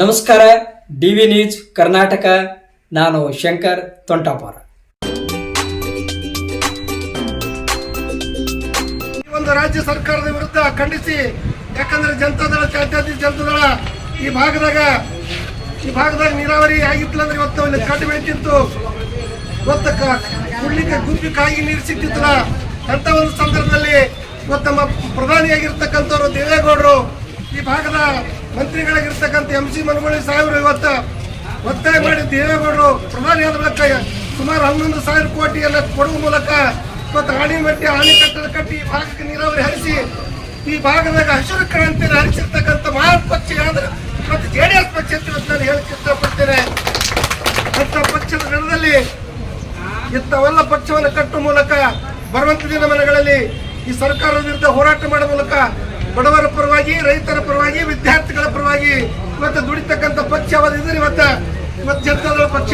ನಮಸ್ಕಾರ D V news Karnataka. ನಾನು ಶಂಕರ್ ತೊಂಟಾಪುರ. ಒಂದು ರಾಜ್ಯ ಸರ್ಕಾರದ ವಿರುದ್ಧ ಖಂಡಿಸಿ, ಯಾಕಂದ್ರೆ ಜನತಾದಳ ಜಾತ್ಯತೀತ ಜನತಾದಳ ಈ ಭಾಗದಾಗ ಈ ಭಾಗದಾಗ ನೀರಾವರಿ ಆಗಿತ್ತು ಅಂದ್ರೆ ಇವತ್ತು ಇಲ್ಲಿ ಕಟ್ಟು ಬೆಳಿತಿತ್ತು. ಇವತ್ತು ಕುಡ್ಲಿಕ್ಕೆ ಗುಂಪಿ ಕಾಯಿ ನೀರು ಸಿಕ್ತಿತ್ತಲ್ಲ ಅಂತ ಒಂದು ಸಂದರ್ಭದಲ್ಲಿ ಇವತ್ತು ನಮ್ಮ ಪ್ರಧಾನಿಯಾಗಿರ್ತಕ್ಕಂಥವ್ರು ದೇವೇಗೌಡರು ಈ ಭಾಗದ ಮಂತ್ರಿಗಳಾಗಿರ್ತಕ್ಕಂಥ ಎಂ ಸಿ ಮನಗೋಳಿ ಸಾಹೇಬರು ಇವತ್ತು ಒತ್ತಾಯ ಮಾಡಿ ದೇವೇಗೌಡರು ಪ್ರಧಾನಿ ಆದ ಬಳಿಕ ಸುಮಾರು ಹನ್ನೊಂದು ಸಾವಿರ ಕೋಟಿ ಕೊಡುವ ಮೂಲಕ ಇವತ್ತು ಆಣಿಮಟ್ಟಿ ಆಣೆಕಟ್ಟನ್ನು ಕಟ್ಟಿ ಈ ಭಾಗಕ್ಕೆ ನೀರಾವರಿ ಹರಿಸಿ ಈ ಭಾಗದಾಗ ಹಸಿರು ಕ್ರಾಂತಿ ಹರಿಸಿರ್ತಕ್ಕಂಥ ಮಹಾನ್ ಪಕ್ಷ ಯಾವ್ದು ಮತ್ತು ಜೆ ಡಿ ಎಸ್ ಪಕ್ಷ ಅಂತ ಇವತ್ತು ನಾನು ಹೇಳಕ್ ಇಷ್ಟಪಡ್ತೇನೆ ಅಂತ ಪಕ್ಷದ ಗಣದಲ್ಲಿ ಇಂಥವೆಲ್ಲ ಪಕ್ಷವನ್ನು ಕಟ್ಟುವ ಮೂಲಕ ಬರುವಂತ ದಿನಮಾನಗಳಲ್ಲಿ ಈ ಸರ್ಕಾರದ ವಿರುದ್ಧ ಹೋರಾಟ ಮಾಡುವ ಮೂಲಕ ಬಡವರ ಪರವಾಗಿ ರೈತರ ಪರವಾಗಿ ವಿದ್ಯಾರ್ಥಿಗಳ ಪರವಾಗಿ ಇವತ್ತು ದುಡಿತಕ್ಕಂಥ ಪಕ್ಷ ಅವರಿದ್ರೆ ಇವತ್ತು ಇವತ್ತು ಜನತಾದಳ ಪಕ್ಷ.